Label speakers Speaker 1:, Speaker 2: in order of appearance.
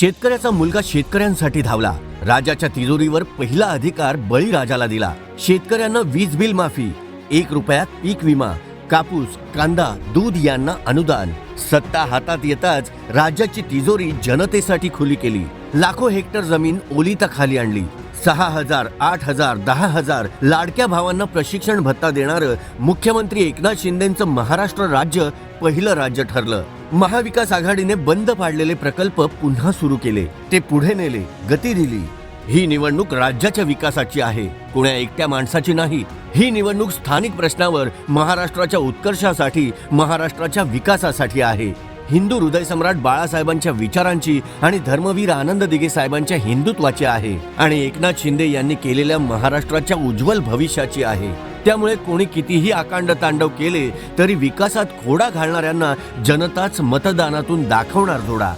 Speaker 1: शेतकऱ्याचा मुलगा शेतकऱ्यांसाठी धावला. राजाच्या तिजोरीवर पहिला अधिकार बळीराजाला दिला. शेतकऱ्यांना वीज बिल माफी एक रुपयात पीक विमा कापूस कांदा दूध यांना अनुदान. सत्ता हातात येताच राज्याची तिजोरी जनतेसाठी खुली केली. लाखो हेक्टर जमीन ओलिताखाली आणली. सहा हजार आठ हजार दहा हजार लाडक्या भावांना प्रशिक्षण भत्ता देणारं मुख्यमंत्री एकनाथ शिंदेचं महाराष्ट्र राज्य पहिलं राज्य ठरलं. महाविकास आघाडीने बंद पाडलेले प्रकल्प पुन्हा सुरू केले. ते पुढे नेले गती दिली. ही निवडणूक राज्याच्या विकासाची आहे. कुण्या एकट्या माणसाची नाही. ही निवडणूक स्थानिक प्रश्नावर महाराष्ट्राच्या उत्कर्षासाठी महाराष्ट्राच्या विकासासाठी आहे. हिंदू हृदय सम्राट बाळासाहेबांच्या विचारांची आणि धर्मवीर आनंद दिघे साहेबांच्या हिंदुत्वाची आहे. आणि एकनाथ शिंदे यांनी केलेल्या महाराष्ट्राच्या उज्ज्वल भविष्याची आहे. त्यामुळे कोणी कितीही आकांड तांडव केले तरी विकासात खोडा घालणाऱ्यांना जनताच मतदानातून दाखवणार जोडा.